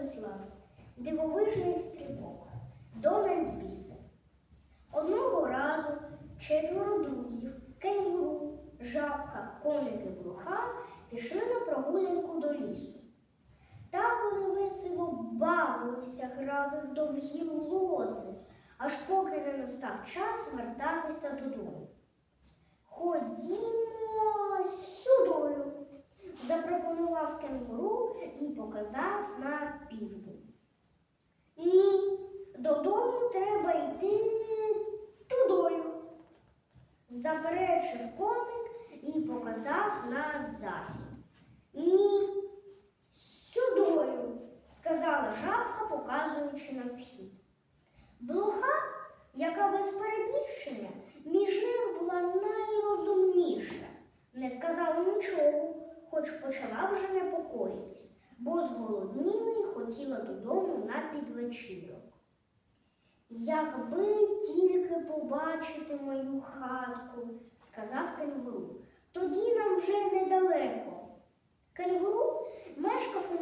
Владислав, дивовижний стрибок, Дональд Бісер. Одного разу четверо друзів, кенгуру, жабка, коник і блоха пішли на прогулянку до лісу. Там вони весело бавилися, грали в довгі лози, аж поки не настав час вертатися додому. Ходімо сюдою, запропонував кенгуру і показав на південь. Ні, додому треба йти тудою, заперечив коник і показав на захід. Ні, сюдою, сказала жабка, показуючи на схід. Блоха, яка без перебільшення, між них була найрозумніша, не нічого, хоч почала вже непокоїтись, бо зголодніла і хотіла додому на підвечірок. Якби тільки побачити мою хатку, сказав кенгуру, тоді нам вже недалеко. Кенгуру мешкав у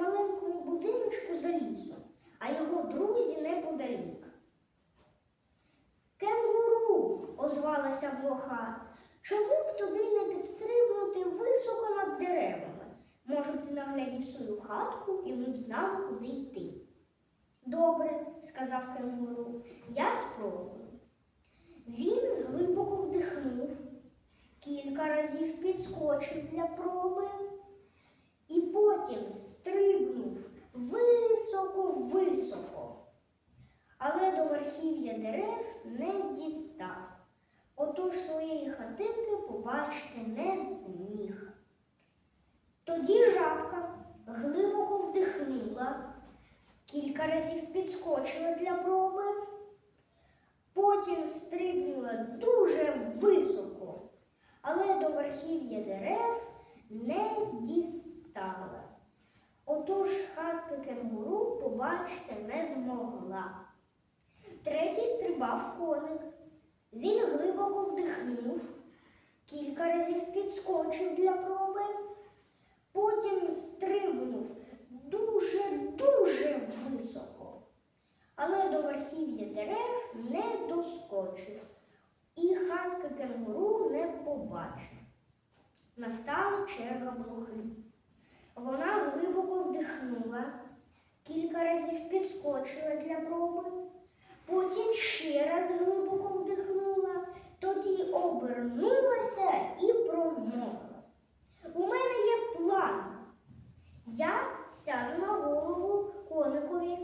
Може ти наглядів свою хатку і ми б знали, куди йти. Добре, сказав кенгуру, я спробую. Він глибоко вдихнув, кілька разів підскочив для проби і потім стрибнув високо-високо. Але до верхів'я дерев не дістав. Отож своєї хатинки побачити не зміг. Тоді жабка глибоко вдихнула, кілька разів підскочила для проби, потім стрибнула дуже високо, але до верхів'я дерев не дістала. Отож хатки кенгуру побачити не змогла. Третій стрибав коник. Він глибоко вдихнув, кілька разів підскочив для проби, потім стрибнув дуже-дуже високо, але до верхів'я дерев не доскочив і хатки кенгуру не побачив. Настала черга блохи. Вона глибоко вдихнула, кілька разів підскочила для проби, потім ще раз глибоко вдихнула, тоді обернулася і промовила. У мене є план. Я сяду на голову коникові,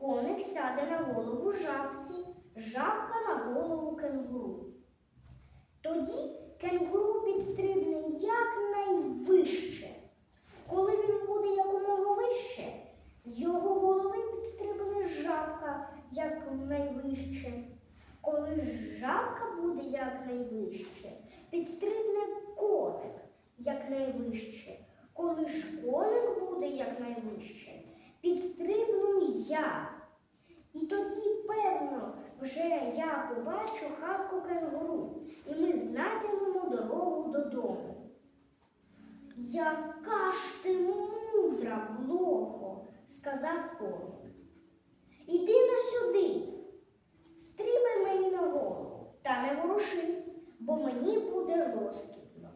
коник сяде на голову жабці, жабка на голову кенгуру. Тоді кенгуру підстрибне якнайвище. Коли він буде якомога вище, з його голови підстрибне жабка якнайвище. Коли жабка буде якнайвище, підстрибне коник якнайвище. Коли ж коник буде якнайвище, підстрибну я. І тоді, певно, вже я побачу хатку кенгуру, і ми знатимемо дорогу додому. Яка ж ти мудра, блохо, сказав коник. Іди на сюди, стрибай мені на голову, та не ворушись, бо мені буде розкідно.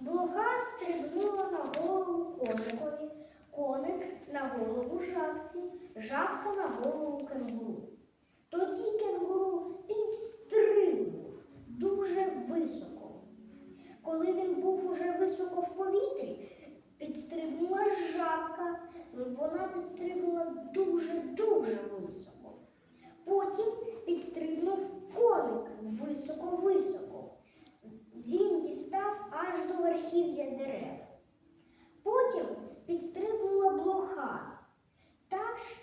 Блоха стрибнула на голову коникові, коник на голову жабці, жабка на голову кенгуру. Тоді кенгуру підстрибнув дуже високо. Коли він був уже високо в повітрі, підстрибнула жабка. Вона підстрибнула дуже-дуже високо. Потім підстрибнув коник високо-високо. Він дістав аж до верхів'я дерев. Потім підстрибнула блоха, так ж-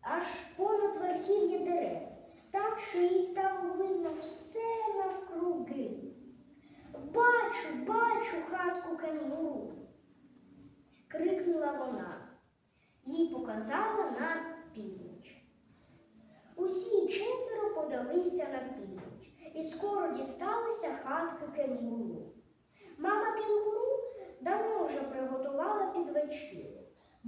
аж понад верхів'я дерев, так що їй стало видно все навкруги. Бачу, бачу хатку кенгуру. крикнула вона. Їй показала на північ. Усі четверо подалися на північ і скоро дісталися хатки кенгуру. Мама кенгуру давно вже приготувала під вечірку.